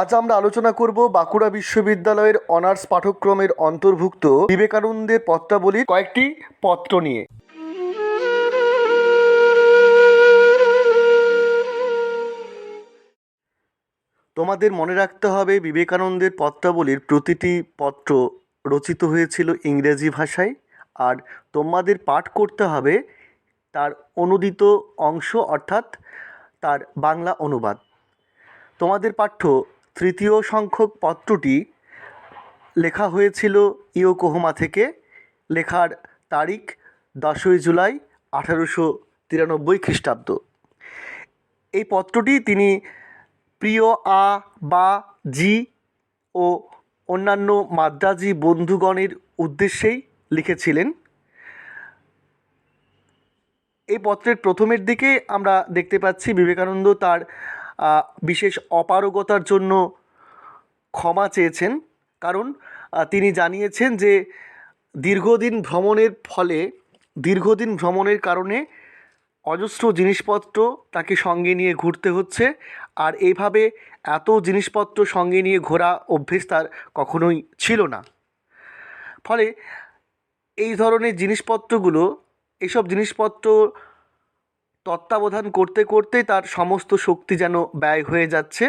আজ আমরা আলোচনা করব বাঁকুড়া বিশ্ববিদ্যালয়ের অনার্স পাঠ্যক্রমের অন্তর্ভুক্ত বিবেকানন্দের পত্রাবলীর কয়েকটি পত্র নিয়ে। তোমাদের মনে রাখতে হবে, বিবেকানন্দের পত্রাবলীর প্রতিটি পত্র রচিত হয়েছিল ইংরেজি ভাষায় আর তোমাদের পাঠ করতে হবে তার অনুদিত অংশ অর্থাৎ তার বাংলা অনুবাদ। তোমাদের পাঠ্য তৃতীয় সংখ্যক পত্রটি লেখা হয়েছিল ইয়োকোহোমা থেকে। লেখার তারিখ দশই জুলাই আঠারোশো তিরানব্বই খ্রিস্টাব্দ। এই পত্রটি তিনি প্রিয় আ, বা, জি ও অন্যান্য মাদ্রাজি বন্ধুগণের উদ্দেশ্যেই লিখেছিলেন। এই পত্রের প্রথমের দিকে আমরা দেখতে পাচ্ছি বিবেকানন্দ তার বিশেষ অপারগতার জন্য ক্ষমা চেয়েছেন। কারণ তিনি জানিয়েছেন যে দীর্ঘদিন ভ্রমণের ফলে, দীর্ঘদিন ভ্রমণের কারণে অজস্র জিনিসপত্র তাকে সঙ্গে নিয়ে ঘুরতে হচ্ছে। আর এইভাবে এত জিনিসপত্র সঙ্গে নিয়ে ঘোরা অভ্যেস তার কখনোই ছিল না। ফলে এই ধরনের জিনিসপত্রগুলো এইসব জিনিসপত্র তত্ত্বাবধান করতে করতে তার সমস্ত শক্তি যেন ব্যয় হয়ে যাচ্ছে।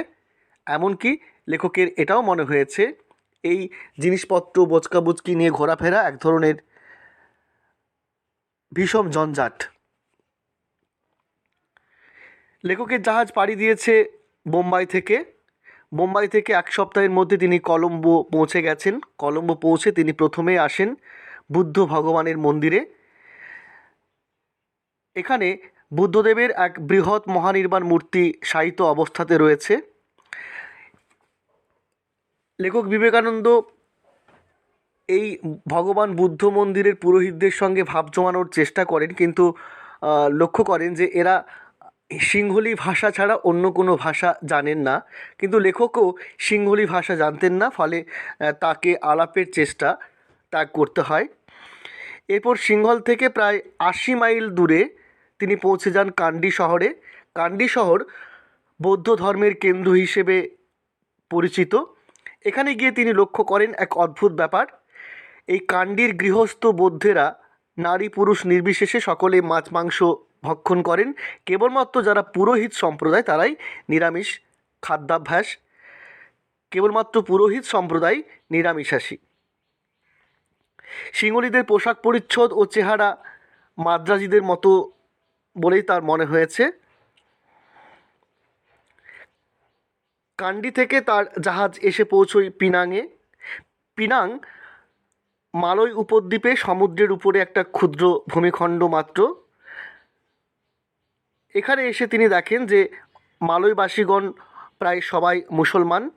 এমনকি লেখকের এটাও মনে হয়েছে, এই জিনিসপত্র বোচকাবুচকি নিয়ে ঘোরাফেরা এক ধরনের ভীষণ জঞ্জাট। লেখকের জাহাজ পাড়ি দিয়েছে বোম্বাই থেকে। বোম্বাই থেকে এক সপ্তাহের মধ্যে তিনি কলম্বো পৌঁছে গেছেন। কলম্বো পৌঁছে তিনি প্রথমে আসেন বুদ্ধ ভগবানের মন্দিরে। এখানে বুদ্ধদেবের এক বৃহৎ মহানির্বাণ মূর্তি শায়িত অবস্থাতে রয়েছে। লেখক বিবেকানন্দ এই ভগবান বুদ্ধ মন্দিরের পুরোহিতদের সঙ্গে ভাব জমানোর চেষ্টা করেন, কিন্তু লক্ষ্য করেন যে এরা সিংহলি ভাষা ছাড়া অন্য কোনো ভাষা জানেন না। কিন্তু লেখকও সিংহলি ভাষা জানতেন না, ফলে তাকে আলাপের চেষ্টা ত্যাগ করতে হয়। এরপর সিংহল থেকে প্রায় আশি মাইল দূরে তিনি পৌঁছে যান কান্ডি শহরে। কান্ডি শহর বৌদ্ধ ধর্মের কেন্দ্র হিসেবে পরিচিত। এখানে গিয়ে তিনি লক্ষ্য করেন এক অদ্ভুত ব্যাপার। এই কান্ডির গৃহস্থ বৌদ্ধেরা নারী পুরুষ নির্বিশেষে সকলে মাছ মাংস ভক্ষণ করেন। কেবলমাত্র যারা পুরোহিত সম্প্রদায়, তারাই নিরামিষ খাদ্যাভ্যাস। কেবলমাত্র পুরোহিত সম্প্রদায় নিরামিষাশী। সিঙ্গলীদের পোশাক পরিচ্ছদ ও চেহারা মাদ্রাজিদের মতো বলেই তার মনে হয়েছে। কান্ডি থেকে তার জাহাজ এসে পৌঁছয় পিনাংয়ে পিনাং মালয় উপদ্বীপে সমুদ্রের উপরে একটা ক্ষুদ্র ভূমিখণ্ড মাত্র। এখানে এসে তিনি দেখেন যে মালয়বাসীগণ প্রায় সবাই মুসলমান।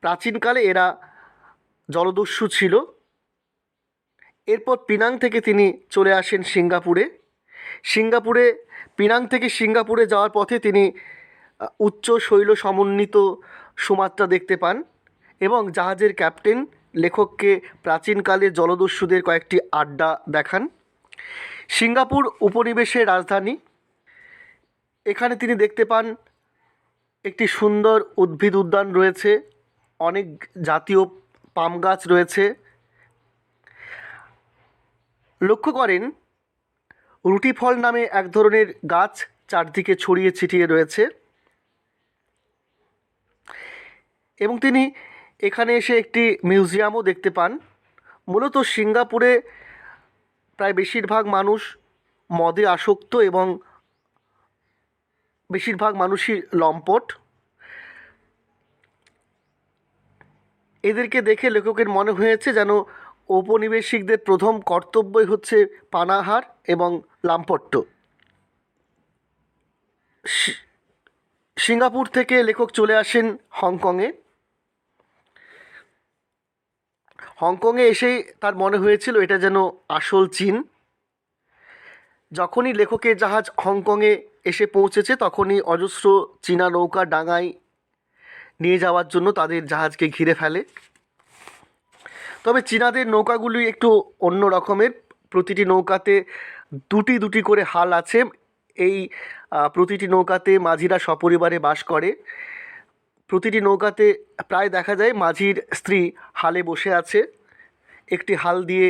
প্রাচীনকালে এরা জলদস্যু ছিল। এরপর পিনাং থেকে তিনি চলে আসেন সিঙ্গাপুরে। সিঙ্গাপুরে, পিনাং থেকে সিঙ্গাপুরে যাওয়ার পথে তিনি উচ্চ শৈল সমন্বিত সুমাত্রা দেখতে পান এবং জাহাজের ক্যাপ্টেন, লেখককে প্রাচীনকালে জলদস্যুদের কয়েকটি আড্ডা দেখান। সিঙ্গাপুর উপনিবেশের রাজধানী। এখানে তিনি দেখতে পান একটি সুন্দর উদ্ভিদ উদ্যান রয়েছে, অনেক জাতীয় পাম গাছ রয়েছে। লক্ষ্য করেন রুটি ফল নামে এক ধরনের গাছ চারদিকে ছড়িয়ে ছিটিয়ে রয়েছে। এবং তিনি এখানে এসে একটি মিউজিয়ামও দেখতে পান। মূলত সিঙ্গাপুরে প্রায় বেশিরভাগ মানুষ মদে আসক্ত এবং বেশিরভাগ মানুষই লম্পট। এদেরকে দেখে লেখকের মনে হয়েছে যেন ঔপনিবেশিকদের প্রথম কর্তব্যই হচ্ছে পানাহার এবং লাম্পট্য। সিঙ্গাপুর থেকে লেখক চলে আসেন হংকংয়ে। হংকংয়ে এসেই তার মনে হয়েছিল এটা যেন আসল চীন। যখনই লেখকের জাহাজ হংকংয়ে এসে পৌঁছেছে, তখনই অজস্র চীনা নৌকা ডাঙায় নিয়ে যাওয়ার জন্য তাদের জাহাজকে ঘিরে ফেলে। তবে চীনাদের নৌকাগুলি একটু অন্য রকমের। প্রতিটি নৌকাতে দুটি দুটি করে হাল আছে। এই প্রতিটি নৌকাতে মাঝিরা সপরিবারে বাস করে। প্রতিটি নৌকাতে প্রায় দেখা যায় মাঝির স্ত্রী হালে বসে আছে। একটি হাল দিয়ে,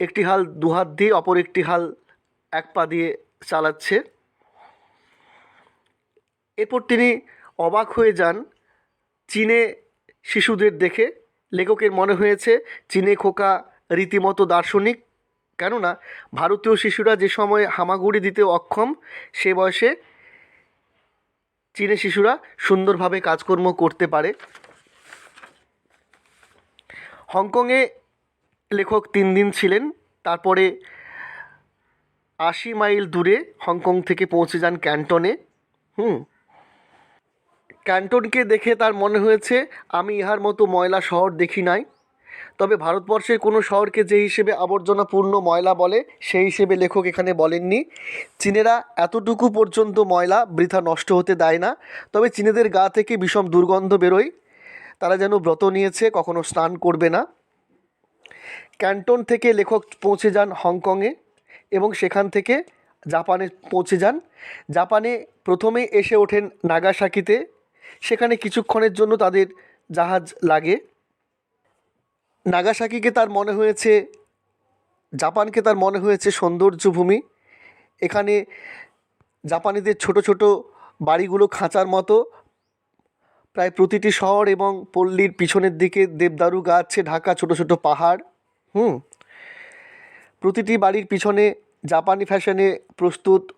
একটি হাল দু হাত দিয়ে, অপর একটি হাল এক পা দিয়ে চালাচ্ছে। এরপর তিনি অবাক হয়ে যান। চীনে শিশুদের দেখে লেখকের মনে হয়েছে, চীনে খোকা রীতিমতো দার্শনিক। কেননা, ভারতীয় শিশুরা যে সময়ে হামাগুড়ি দিতে অক্ষম, সে বয়সে চীনে শিশুরা সুন্দরভাবে কাজকর্ম করতে পারে। হংকংয়ে লেখক তিন দিন ছিলেন, তারপরে আশি মাইল দূরে হংকং থেকে পৌঁছে যান ক্যান্টনে। হুম ক্যান্টনকে দেখে তার মনে হয়েছে, আমি ইহার মতো ময়লা শহর দেখি নাই। তবে ভারতবর্ষের কোনো শহরকে যে হিসেবে আবর্জনাপূর্ণ ময়লা বলে, সেই হিসেবে লেখক এখানে বলেননি। চীনেরা এতটুকু পর্যন্ত ময়লা বৃথা নষ্ট হতে দেয় না, তবে চীনেদের গা থেকে বিষম দুর্গন্ধ বেরোয়। তারা যেন ব্রত নিয়েছে, কখনো স্নান করবে না। ক্যান্টন থেকে লেখক পৌঁছে যান হংকংয়ে এবং সেখান থেকে জাপানে পৌঁছে যান। জাপানে প্রথমে এসে ওঠেন নাগাসাকিতে। সেখানে কিছুক্ষণের জন্য তাদের জাহাজ লাগে। নাগাসাকিকে তার মনে হয়েছে, জাপানকে তার মনে হয়েছে সৌন্দর্য ভূমি এখানে জাপানিদের ছোট ছোট বাড়িগুলো খাঁচার মতো। প্রায় প্রতিটি শহর এবং পল্লীর পিছনের দিকে দেবদারু গাছে ঢাকা ছোট ছোট পাহাড়। হুম। প্রতিটি বাড়ির পিছনে জাপানি ফ্যাশনে প্রস্তুত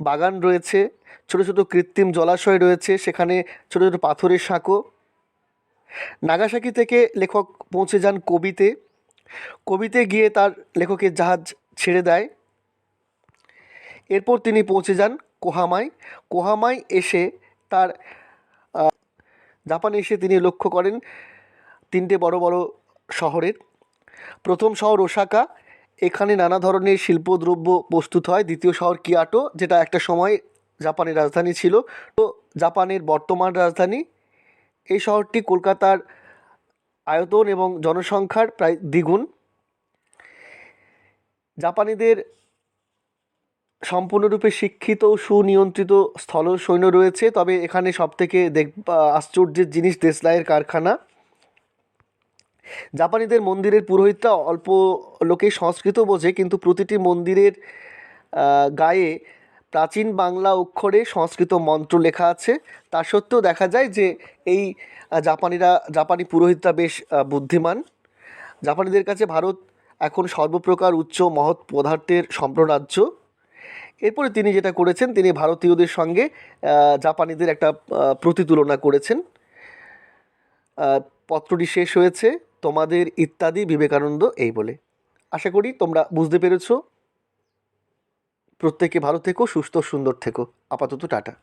বাগান রয়েছে, ছোট ছোট কৃত্রিম জলাশয় রয়েছে, সেখানে ছোট ছোট পাথরের সাঁকো। নাগাসাকি থেকে লেখক পৌঁছে যান কবিতে। কবিতে গিয়ে তার লেখকের জাহাজ ছেড়ে দেয়। এরপর তিনি পৌঁছে যান কোহামায়। কোহামায় এসে তার জাপানে এসে তিনি লক্ষ্য করেন তিনটে বড় বড় শহরের। প্রথম শহর ওসাকা এখানে নানা ধরনের শিল্পদ্রব্য প্রস্তুত হয়। দ্বিতীয় শহর কিয়াটো, যেটা একটা সময় জাপানের রাজধানী ছিল। তো জাপানের বর্তমান রাজধানী, এই শহরটি কলকাতার আয়তন এবং জনসংখ্যার প্রায় দ্বিগুণ। জাপানিদের সম্পূর্ণরূপে শিক্ষিত ও সুনিয়ন্ত্রিত স্থল সৈন্য রয়েছে, তবে এখানে সবথেকে দেখ আশ্চর্যের জিনিস দেশলাইয়ের কারখানা। জাপানিদের মন্দিরের পুরোহিতরা অল্প লোকেই সংস্কৃত বোঝে, কিন্তু প্রতিটি মন্দিরের গায়ে প্রাচীন বাংলা অক্ষরে সংস্কৃত মন্ত্র লেখা আছে। তা সত্ত্বেও দেখা যায় যে এই জাপানিরা, জাপানি পুরোহিতরা বেশ বুদ্ধিমান। জাপানিদের কাছে ভারত এখন সর্বপ্রকার উচ্চ মহৎ পদার্থের সম্প্ররাজ্য। এরপরে তিনি যেটা করেছেন, তিনি ভারতীয়দের সঙ্গে জাপানিদের একটা প্রতিতুলনা করেছেন। পত্রটি শেষ হয়েছে। তোমাদের ইত্যাদি বিবেকানন্দ এই বলে। আশা করি তোমরা বুঝতে পেরেছ। প্রত্যেকে ভালো থেকো, সুস্থ, সুন্দর থেকো। আপাতত টাটা।